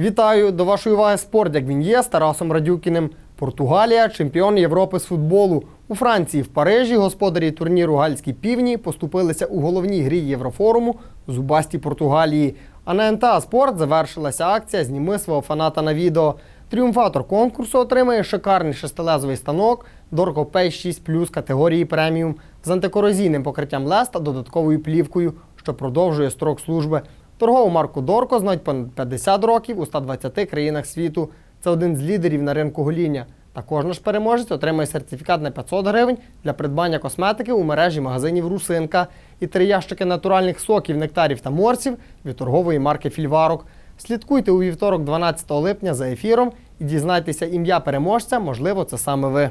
Вітаю до вашої уваги спорт, як він є з Тарасом Радюкіним. Португалія чемпіон Європи з футболу. У Франції в Парижі господарі турніру Гальські півні поступилися у головній грі Єврофоруму зубасті Португалії. А на НТА Спорт завершилася акція Зніми свого фаната на відео. Тріумфатор конкурсу отримає шикарний шестилезовий станок Дорко Pay 6 категорії преміум з антикорозійним покриттям лез та додатковою плівкою, що продовжує строк служби. Торгову марку Дорко знають понад 50 років у 120 країнах світу. Це один з лідерів на ринку гоління. Та кожен ж переможець отримає сертифікат на 500 гривень для придбання косметики у мережі магазинів Русинка і три ящики натуральних соків, нектарів та морсів від торгової марки Фільварок. Слідкуйте у вівторок, 12 липня за ефіром і дізнайтеся ім'я переможця, можливо, це саме ви.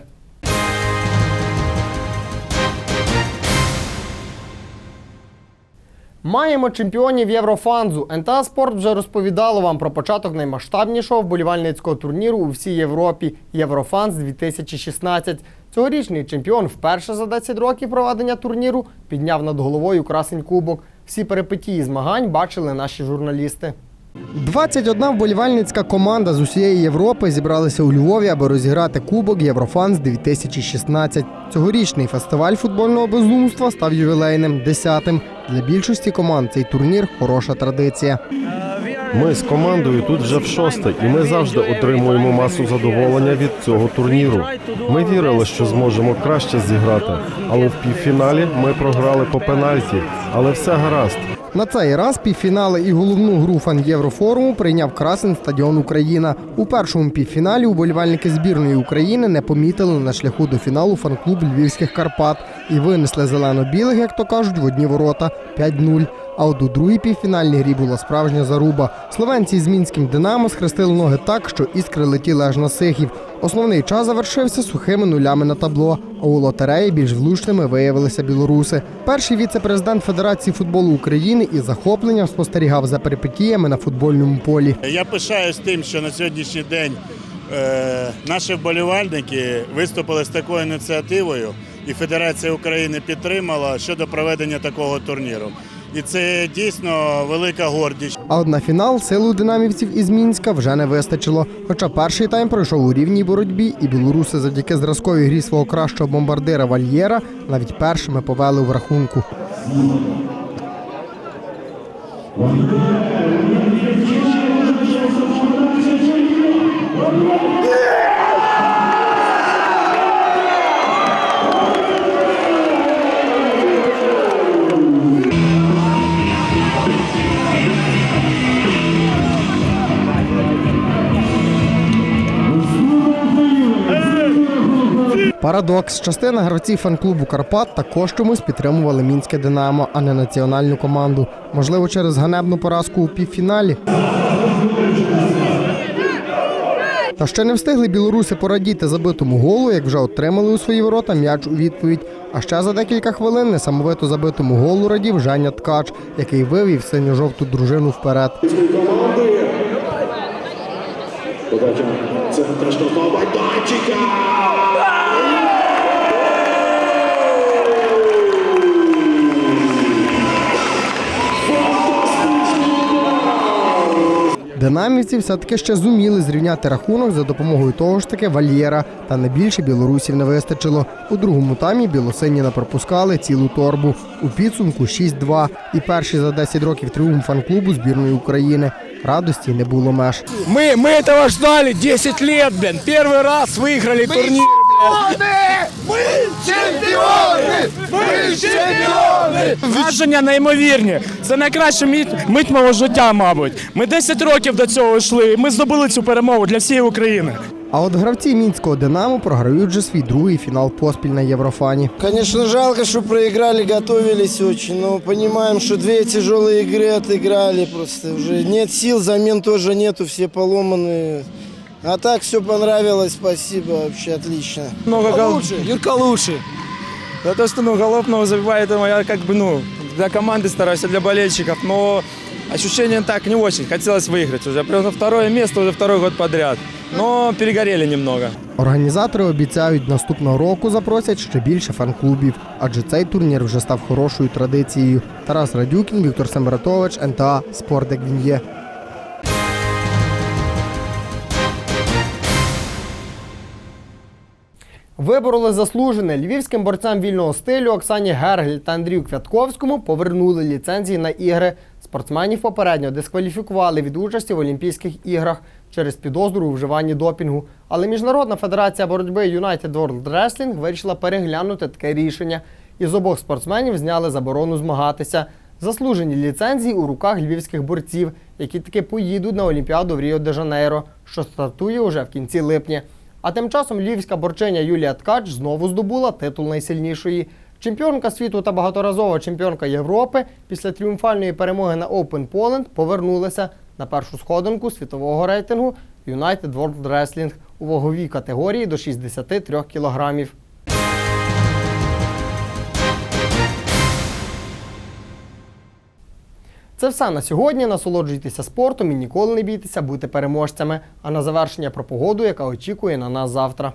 Маємо чемпіонів Єврофанзу. НТА Спорт вже розповідало вам про початок наймасштабнішого вболівальницького турніру у всій Європі Єврофанз 2016. Цьогорічний чемпіон вперше за 10 років проведення турніру підняв над головою красень кубок. Всі перипетії змагань бачили наші журналісти. 21 вболівальницька команда з усієї Європи зібралися у Львові, аби розіграти кубок Єврофанс 2016. Цьогорічний фестиваль футбольного безумства став ювілейним, десятим. Для більшості команд цей турнір хороша традиція. Ми з командою тут вже в шосте, і ми завжди отримуємо масу задоволення від цього турніру. Ми вірили, що зможемо краще зіграти, але в півфіналі ми програли по пенальті. Але все гаразд. На цей раз півфінали і головну гру фан Єврофоруму прийняв красен стадіон Україна. У першому півфіналі уболівальники збірної України не помітили на шляху до фіналу фан-клуб Львівських Карпат і винесли зелено-білих, як то кажуть, в одні ворота 5-0. А от у другій півфінальній грі була справжня заруба. Словенці з мінським Динамо схрестили ноги так, що іскри летіли аж на сихів. Основний час завершився сухими нулями на табло. А у лотереї більш влучними виявилися білоруси. Перший віце-президент Федерації футболу України із захопленням спостерігав за перипетіями на футбольному полі. Я пишаюсь тим, що на сьогоднішній день е, наші вболівальники виступили з такою ініціативою, і Федерація України підтримала щодо проведення такого турніру. І це дійсно велика гордість. А от на фінал силу динамівців із Мінська вже не вистачило. Хоча перший тайм пройшов у рівній боротьбі, і білоруси завдяки зразковій грі свого кращого бомбардира Вальєра навіть першими повели в рахунку. Парадокс. Частина гравців фан-клубу Карпат також чомусь підтримували мінське Динамо, а не національну команду. Можливо, через ганебну поразку у півфіналі. Та ще не встигли білоруси порадіти забитому голу, як вже отримали у свої ворота м'яч у відповідь. А ще за декілька хвилин несамовито забитому голу радів Женя Ткач, який вивів синьо-жовту дружину вперед. Подача центра штрафного майданчика. Динамівці все-таки ще зуміли зрівняти рахунок за допомогою того ж таки вальєра, та не більше білорусів не вистачило. У другому таймі білосині напропускали цілу торбу. У підсумку 6-2. І перший за 10 років тріумф фан-клубу збірної України. Радості не було меж. Мы, мы этого ждали 10 лет, блин. Первый раз выиграли турнир, блядь. Враження неймовірні. Це найкраща мить, мить мого життя, мабуть. Ми 10 років до цього йшли. і Ми здобули цю перемогу для всієї України. А от гравці мінського Динамо програють вже свій другий фінал поспіль на Єврофані. Конечно, жалко, что проиграли, готовились очень, но понимаем, что две тяжелые игры отыграли, просто уже нет сил, замен тоже нету, все поломаны. А так все понравилось, спасибо, вообще отлично. Много голов. Юрка лучший. За то, что ну, голов много забивает, это я как бы, ну, для команды стараюсь, а для болельщиков, но ощущение так не очень. Хотелось выиграть уже. Прям на второе место уже второй год подряд. Но перегорели немного. Організатори обіцяють, наступного року запросять ще більше фан-клубів, адже цей турнір вже став хорошою традицією. Тарас Радюкін, Віктор Сембратович, НТА Спорт як він є. Вибороли заслужене львівським борцям вільного стилю Оксані Гергель та Андрію Квятковському повернули ліцензії на ігри. Спортсменів попередньо дискваліфікували від участі в Олімпійських іграх через підозру у вживанні допінгу. Але Міжнародна федерація боротьби United World Wrestling вирішила переглянути таке рішення. Із обох спортсменів зняли заборону змагатися. Заслужені ліцензії у руках львівських борців, які таки поїдуть на Олімпіаду в Ріо-де-Жанейро, що стартує уже в кінці липня. А тим часом львівська борчиня Юлія Ткач знову здобула титул найсильнішої. Чемпіонка світу та багаторазова чемпіонка Європи після тріумфальної перемоги на Open Poland повернулася на першу сходинку світового рейтингу United World Wrestling у ваговій категорії до 63 кілограмів. Це все на сьогодні. Насолоджуйтеся спортом і ніколи не бійтеся бути переможцями. А на завершення про погоду, яка очікує на нас завтра.